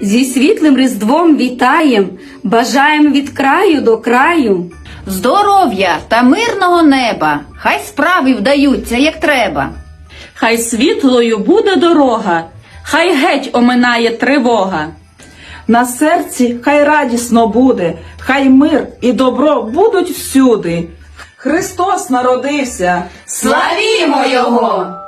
Зі світлим Різдвом вітаєм, бажаєм від краю до краю. Здоров'я та мирного неба, хай справи вдаються, як треба. Хай світлою буде дорога, хай геть оминає тривога. На серці хай радісно буде, хай мир і добро будуть всюди. Христос народився. Славімо Його!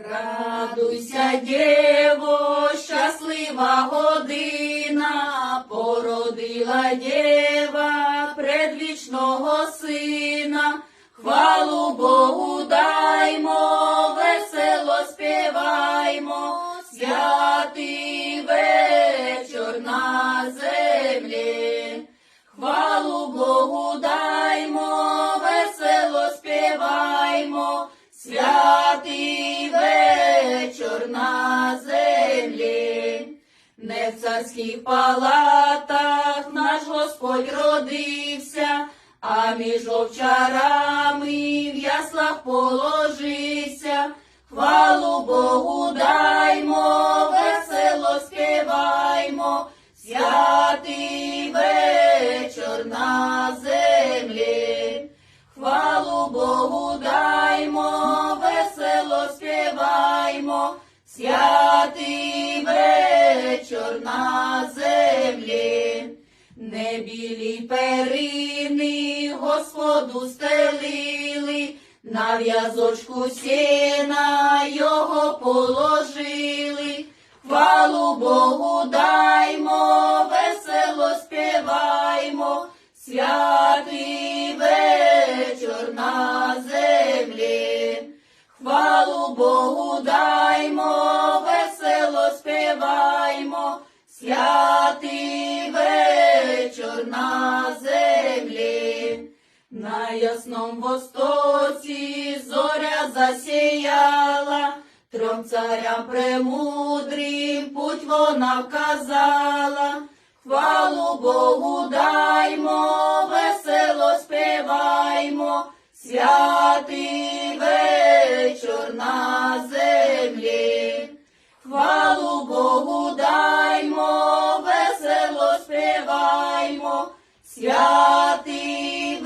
Радуйся, Дєво, щаслива година, породила Дєва предвічного сина, хвалу Богу даймо, весело співаймо, святий вечір на землі. Хвалу Богу даймо, весело співаймо, святий вечір на землі. Не в царських палатах наш Господь родився, а між овчарами в яслах положився. Хвалу Богу святий вечір на землі. Не білі перини Господу стелили, на в'язочку сіна його положили. Хвалу Богу даймо, весело співаймо, святий вечір на землі. Хвалу Богу даймо, святий вечір на землі. На ясном востоці зоря засіяла, трьом царям премудрим путь вона вказала. Хвалу Богу даймо, весело співаймо, святий співаймо, святий.